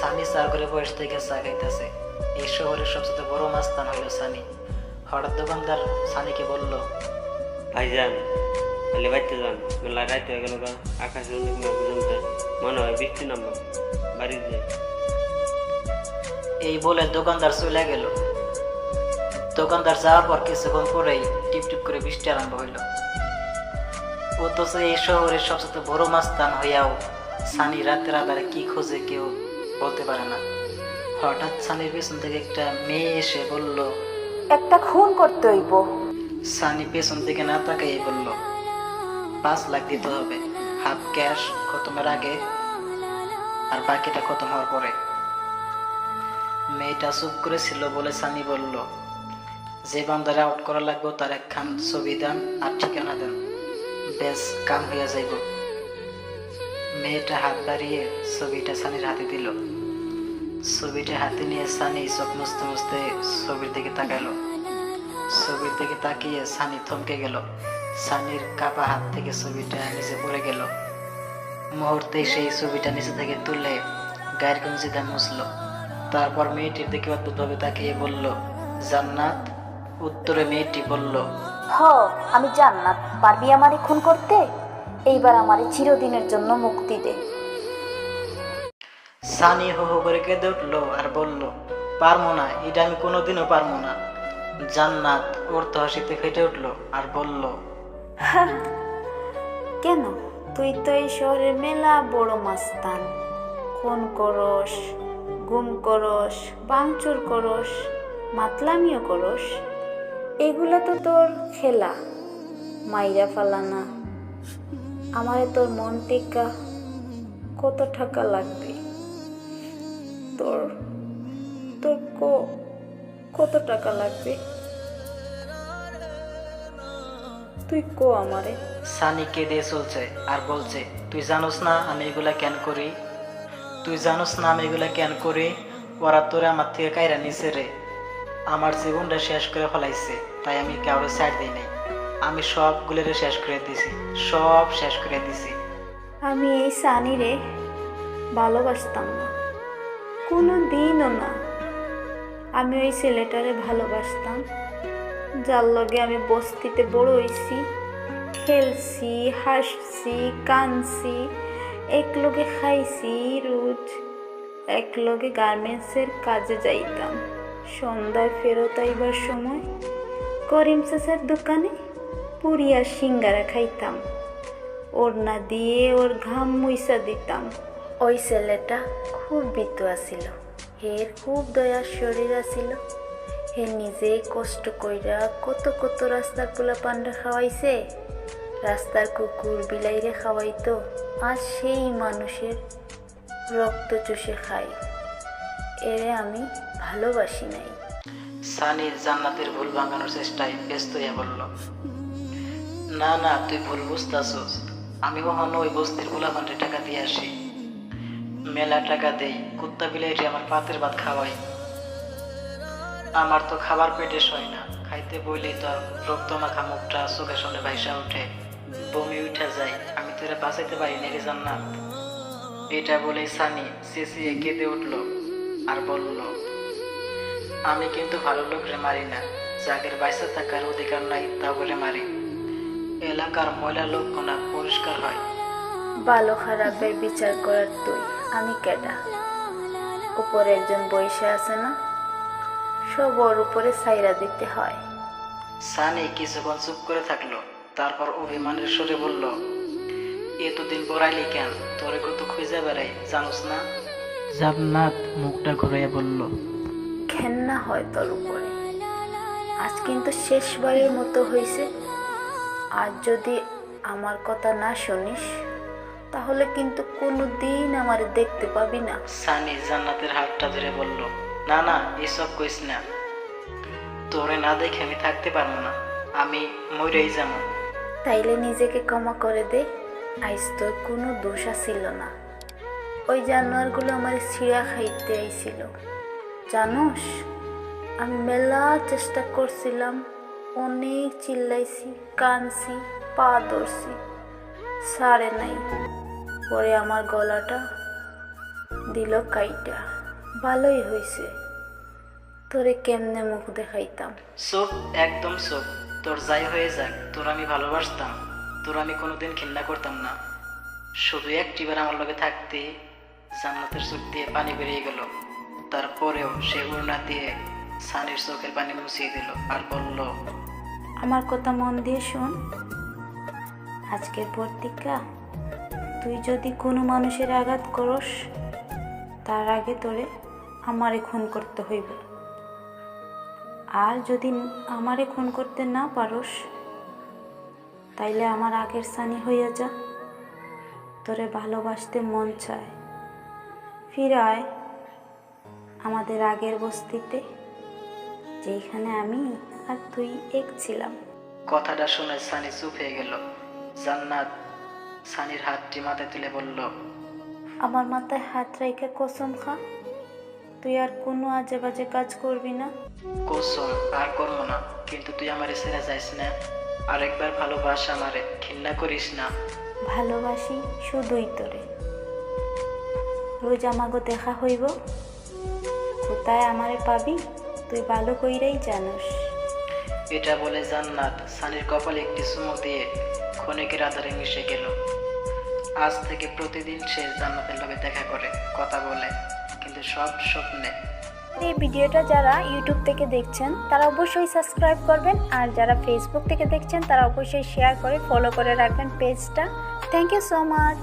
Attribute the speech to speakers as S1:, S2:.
S1: সানি করে বয়স থেকে চা খাইতেছে এই শহরের সবচেয়ে বড় মাস্তান হইল সানি হঠাৎ দোকানদার সানিকে বলল
S2: ভাইজান তাহলে বাড়িতে যান। মেলা রাত হয়ে গেল আকাশে অনেক জমছে মনে হয় বৃষ্টি নামবো। বাড়ি যাই।
S1: এই বলে দোকানদার চলে গেল। দোকানদার যাওয়ার পর কিছুক্ষণ পরেই টিপ টিপ করে বৃষ্টি আরম্ভ হইল। অথচ এই শহরের সবচেয়ে বড় মাস্তান হইয়াও সানি রাতের আধারে কি খোঁজে কেউ বলতে পারে না। হঠাৎ সানির পেছন থেকে একটা মেয়ে এসে বলল
S3: একটা খুন করতে হইব।
S1: সানি পেছন থেকে না তাকাই বলল পাঁচ লাখ দিতে হবে হাফ ক্যাশ খতমের আগে আর বাকিটা খতম হওয়ার পরে। মেয়েটা চুপ করেছিল বলে সানি বলল যে বান্দারে আউট করা লাগবে তার একখান ছবি দেন আর ঠিকানা দেন। বেশ কাম হইয়া যাইব। মেয়েটা হাত বাড়িয়ে ছবিটা সানির হাতে দিল। ছবিটা হাতে নিয়ে সানি চোখ মুছতে মুছতে ছবির দিকে তাকাইলো ছবির দিকে তাকিয়ে সানি থমকে গেল। সানির কাপা হাত থেকে ছবিটা নিচে পড়ে গেল। মুহূর্তে সেই ছবিটা নিচে থেকে তুলে গায়ের গঞ্জিটা মুছলো। তারপর মেয়েটির দিকে অদ্ভুতভাবে তাকিয়ে বলল, জান্নাত? উত্তরে মেয়েটি বলল,
S3: হ, আমি জান্নাত। পারবি আমারে খুন করতে? এইবার আমারে চিরদিনের জন্য মুক্তি দে।
S1: সানি হো হো করে কেঁদে উঠল আর বলল পারব না এটা আমি কোনোদিনও পারব না। জান্নাত ওর তো হাসিতে ফেটে উঠল আর বলল
S3: কেন? তুই তো এই শহরের মেলা বড় মাস্তান। খুন করস গুম করস বাংচুর করস মাতলামিও করস এগুলো তো তোর খেলা। মাইরা ফালানা আমারে তোর মন টিকা কত টাকা লাগবে? তোর তোর কত টাকা লাগবে? তুই কো আমারে?
S1: সানি কেঁদে চলছে আর বলছে, তুই জানোস না আমি এগুলা কেন করি? তুই জানোস না আমি এগুলা কেন করি? ওরা তোরে আমার থেকে কাইরা নিছে রে। আমার জীবনটা শেষ করে ফেলাইছে, তাই আমি কাউরে ছাড় দিই নাই। আমি সবগুলোরে শেষ করে দিছি। সব শেষ করে দিছি।
S3: আমি এই সানিরে ভালোবাসতাম না। কোনো দিনও না। আমি ওই ছেলেটারে ভালোবাসতাম, যার লগে আমি বস্তিতে বড় হইছি। খেলছি, হাসছি কানছি এক লগে খাইছি, রোজ এক লগে গার্মেন্টসের কাজে যাইতাম। সন্ধ্যায় ফেরত আইবার সময় করিম চাচার দোকানে পুরিয়া সিঙ্গারা খাইতাম। ওর না দিয়ে ওর ঘাম মুইসা দিতাম। ওই ছেলেটা খুব বিতুয়া ছিল হের খুব দয়ার শরীর আছিল। হে নিজে কষ্ট কইরা কত কত রাস্তার পোলা পান্ডা খাওয়াইছে। রাস্তার কুকুর বিলাইরে খাওয়াইতো আজ সেই মানুষের রক্ত চুষে খাই। এরে আমি ভালোবাসি নাই।
S1: সানির জান্নাতের ভুল ভাঙানোর চেষ্টায় ব্যস্ত হয়ে বলল না না, তুই ভুল বুঝতেছস। আমি কখনো ওই বস্তির গোলাপান্ডে টাকা দিয়ে আসি। মেলা টাকা দেই, কুত্তা বিলাইটি আমার পাতের ভাত খাওয়াই। আমার তো খাবার পেটে সয় না। খাইতে বইলেই তো রক্ত মাখা মুখটা চোখের সামনে ভাইসা ওঠে। বমি উঠে যায়, আমি তোরা বাঁচাইতে পারি না রে জান্নাত। এটা বলেই সানি চেঁচিয়ে কেঁদে উঠল আর বলল, আমি কিন্তু ভালো লোকরে মারি না। যাদের বাইসা থাকার অধিকার নাই তা বলে মারি। এলাকার ময়লা লোক কোনা পরিষ্কার হয়।
S3: ভালো খারাপের বিচার করার তুই আমি কেডা? উপরে একজন বসে আছে না? সব ওর উপরে সাইরা দিতে হয়।
S1: সানি কিছুক্ষণ চুপ করে থাকল? তারপর অভিমানের সুরে বলল এতদিন পড়াইলি কেন? তোরে কত খুঁজে বেড়াই জানোস না? জান্নাত মুখটা ঘুরাইয়া বলল
S3: ঘেন্না হয় তোর উপরে। আজ কিন্তু শেষবারের মতো হয়েছে আজ যদি আমার কথা না শুনিস তাহলে কিন্তু কোনো দিন আমার দেখতে পাবি না।
S1: সানি জান্নাতের হাতটা ধরে বলল না না এসব কইস না। তোরে না দেখে আমি থাকতে পারব না। আমি মরেই যাব।
S3: তাইলে নিজেকে ক্ষমা করে দে আইস তোর কোনো দোষ ছিল না। ওই জানোয়ারগুলো আমার ছিঁড়া খাইতে আইছিল। জানোস আমি মেলা চেষ্টা করছিলাম অনেক চিল্লাইছি, কানছি, পা ধরছি, সারে নাই। পরে আমার গলাটা দিল কাইটা। ভালোই হয়েছে তোরে কেমনে মুখ দেখাইতাম?
S1: চোখ, একদম চোখ। তোর যাই হয়ে যাক, তোর আমি ভালোবাসতাম। তোর আমি কোনোদিন ঘৃণা করতাম না। শুধু একটিবার আমার লগে থাকতে জান্নাতের চোখ দিয়ে পানি বেরিয়ে গেল। তারপরেও সে উড়না দিয়ে সানির চোখের পানি মুছিয়ে দিল আর বলল,
S3: আমার কথা মন দিয়ে শোন। আজকের পর থেকে তুই যদি কোনো মানুষের আঘাত করস, তার আগে তোরে আমারে খুন করতে হইব। আর যদি আমারে খুন করতে না পারস, তাইলে আমার আগের সানি হইয়া যা। তোরে ভালোবাসতে মন চায়। ফিরায় আমাদের আগের বস্তিতে। যেখানে আমি আর তুই এক ছিলাম।
S1: কথাটা শুনে সানি চুপ হয়ে গেল। জান্নাত সানির হাতটি মাথায় তুলে বলল
S3: আমার মাথায় হাত রেখে কসম খা। তুই আর কোনো আজে বাজে কাজ করবি না।
S1: কসম আর করব না। কিন্তু তুই আমারে ছেড়ে যাইস না। আরেকবার ভালোবাস আমারে ঘৃণা করিস না।
S3: ভালোবাসি শুধুই তোরে। রোজ আমাগো দেখা হইব। কোথায় আমারে পাবি? তুই ভালো কইরাই জানোস।
S1: এটা বলে জান্নাত সানির কপালে একটি চুমু দিয়ে ক্ষণিকের আধারে মিশে গেল। আজ থেকে প্রতিদিন সে জান্নাতের লগে দেখা করে কথা বলে কিন্তু সব স্বপ্নে।
S3: এই ভিডিওটা যারা ইউটিউব থেকে দেখছেন তারা অবশ্যই সাবস্ক্রাইব করবেন আর যারা ফেসবুক থেকে দেখছেন তারা অবশ্যই শেয়ার করে ফলো করে রাখবেন পেজটা থ্যাংক ইউ সো মাচ